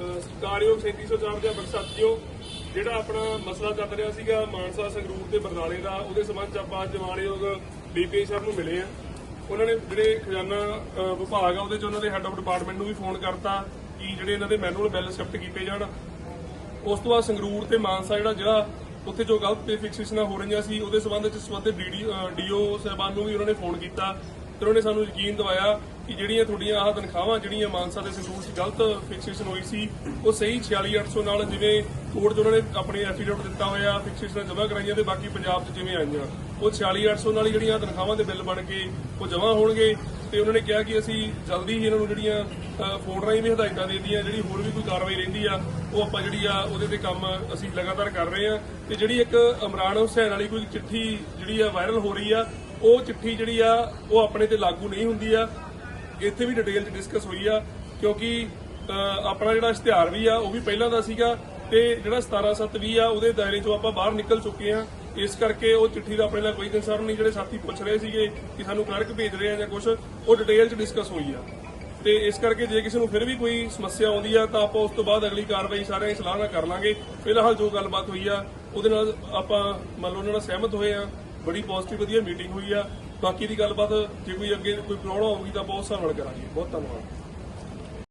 ਅਹ ਸਤਿਕਾਰਯੋਗ 3704 ਦੇ ਬਖਸ਼ਾਤੀਓ ਜਿਹੜਾ ਆਪਣਾ ਮਸਲਾ ਚੱਲ ਰਿਹਾ ਸੀਗਾ ਮਾਨਸਾ ਸੰਗਰੂਰ ਤੇ ਬਰਨਾਲੇ ਦਾ, ਉਹਦੇ ਸੰਬੰਧ ਚ ਆਪਾਂ ਅੱਜ ਮਾਣਯੋਗ ਸਾਹਿਬ ਨੂੰ ਮਿਲੇ ਆ। ਉਹਨਾਂ ਨੇ ਜਿਹੜੇ ਖਜ਼ਾਨਾ ਵਿਭਾਗ ਆ, ਉਹਦੇ ਚ ਉਹਨਾਂ ਦੇ ਹੈੱਡ ਆਫ ਡਿਪਾਰਟਮੈਂਟ ਨੂੰ ਵੀ ਫੋਨ ਕਰਤਾ ਕਿ ਜਿਹੜੇ ਇਹਨਾਂ ਦੇ ਮੈਨੂਅਲ ਬਿੱਲ ਸ਼ਿਫਟ ਕੀਤੇ ਜਾਣ। ਉਸ ਤੋਂ ਬਾਅਦ ਸੰਗਰੂਰ ਤੇ ਮਾਨਸਾ ਜਿਹੜਾ ਜਿਹੜਾ ਉੱਥੇ ਜੋ ਗਲਤ ਪੇ ਫਿਕਸੇਸ਼ਨਾਂ ਹੋ ਰਹੀਆਂ ਸੀ, ਉਹਦੇ ਸਬੰਧ ਚ ਸੰਬੰਧਿਤ ਡੀਓ ਸਾਹਿਬਾਨ ਨੂੰ ਵੀ ਉਹਨਾਂ ਨੇ ਫੋਨ ਕੀਤਾ। ਤੇ ਉਹਨਾਂ ਨੇ ਸਾਨੂੰ ਯਕੀਨ ਦਿਵਾਇਆ ਕਿ ਜਿਹੜੀਆਂ ਤੁਹਾਡੀਆਂ ਆਹ ਤਨਖਾਹਾਂ ਜਿਹੜੀਆਂ ਮਾਨਸਾ ਦੇ ਸੰਗਰੂਰ 'ਚ ਗਲਤ ਫਿਕਸੇਸ਼ਨ ਹੋਈ ਸੀ ਉਹ ਸਹੀ 46800 ਨਾਲ ਜਿਵੇਂ ਕੋਰਟ 'ਚ ਉਹਨਾਂ ਨੇ ਆਪਣੀ ਐਫੀਡੇਵਿਟ ਦਿੱਤਾ ਹੋਇਆ ਫਿਕਸੇਸ਼ਨਾਂ ਜਮ੍ਹਾਂ ਕਰਾਈਆਂ ਤੇ ਬਾਕੀ ਪੰਜਾਬ 'ਚ ਜਿਵੇਂ ਆਈਆਂ। ਉਹ 46800 ਨਾਲ ਜਿਹੜੀਆਂ ਤਨਖਾਹਾਂ ਦੇ ਬਿੱਲ ਬਣ ਕੇ ਉਹ ਜਮ੍ਹਾਂ ਹੋਣਗੇ ਤੇ ਉਹਨਾਂ ਨੇ ਕਿਹਾ ਕਿ ਅਸੀਂ ਜਲਦੀ ਹੀ ਇਹਨਾਂ ਨੂੰ ਜਿਹੜੀਆਂ ਅ, ਫੋਨ ਰਾਹੀਂ ਵੀ ਹਦਾਇਤਾਂ ਦੇ ਦਿੱਤੀਆਂ ਜਿਹੜੀ ਹੋਰ ਵੀ ਕੋਈ ਕਾਰਵਾਈ ਰਹਿੰਦੀ ਆ ਉਹ ਆਪਾਂ ਜਿਹੜੀ ਆ ਉਹਦੇ ਤੇ ਕੰਮ ਅਸੀਂ ਲਗਾਤਾਰ ਕਰ ਰਹੇ ਆ ਤੇ ਜਿਹੜੀ ਇੱਕ ਇਮਰਾਨ ਹੁਸੈਨ ਵਾਲੀ ਕੋਈ ਚਿੱਠੀ ਜਿਹੜੀ ਆ ਵਾਇਰਲ ਹੋ ਰਹੀ ਆ ਉਹ ਚਿੱਠੀ ਜਿਹੜੀ ਆ ਉਹ ਆਪਣੇ ਤੇ ਲਾਗੂ ਨਹੀਂ ਹੁੰਦੀ ਆ। ਇੱਥੇ ਵੀ ਡਿਟੇਲ 'ਚ ਡਿਸਕਸ ਹੋਈ ਆ, ਕਿਉਂਕਿ ਆਪਣਾ ਜਿਹੜਾ ਇਸ਼ਤਿਹਾਰ ਵੀ ਆ, ਉਹ ਵੀ ਪਹਿਲਾਂ ਦਾ ਸੀਗਾ ਤੇ ਜਿਹੜਾ 17720 ਆ, ਉਹਦੇ ਦਾਇਰੇ 'ਚੋਂ ਆਪਾਂ ਬਾਹਰ ਨਿਕਲ ਚੁੱਕੇ ਆ। ਇਸ ਕਰਕੇ ਉਹ ਚਿੱਠੀ ਦਾ ਆਪਣੇ ਨਾਲ ਕੋਈ ਕੰਸਰਨ ਨਹੀਂ, ਜਿਹੜੇ ਸਾਥੀ ਪੁੱਛ ਰਹੇ ਸੀਗੇ ਕਿ ਸਾਨੂੰ ਕਲਰਕ ਭੇਜ ਰਹੇ ਆ ਜਾਂ ਕੁਝ ਉਹ ਡਿਟੇਲ 'ਚ ਡਿਸਕਸ ਹੋਈ ਆ। ਤੇ ਇਸ ਕਰਕੇ ਜੇ ਕਿਸੇ ਨੂੰ ਫਿਰ ਵੀ ਕੋਈ ਸਮੱਸਿਆ ਆਉਂਦੀ ਆ, ਤਾਂ ਆਪਾਂ ਉਸ ਤੋਂ ਬਾਅਦ ਅਗਲੀ ਕਾਰਵਾਈ ਸਾਰਿਆਂ ਦੀ ਸਲਾਹ ਨਾਲ ਕਰ ਲਾਂਗੇ। ਫਿਲਹਾਲ ਜੋ ਗੱਲਬਾਤ ਹੋਈ ਆ, ਉਹਦੇ ਨਾਲ ਆਪਾਂ ਮੰਨ ਲਓ ਉਹਨਾਂ ਨਾਲ ਸਹਿਮਤ ਹੋਏ ਆ। ਬੜੀ ਪੋਜ਼ਿਟਿਵ ਵਧੀਆ ਮੀਟਿੰਗ ਹੋਈ ਆ। ਬਾਕੀ ਦੀ ਗੱਲਬਾਤ ਜੇ ਕੋਈ ਅੱਗੇ ਕੋਈ ਪ੍ਰੋਬਲਮ ਹੋਊਗੀ ਤਾਂ ਬਹੁਤ ਹਿਸਾਬ ਨਾਲ ਕਰਾਂਗੇ। ਬਹੁਤ ਧੰਨਵਾਦ।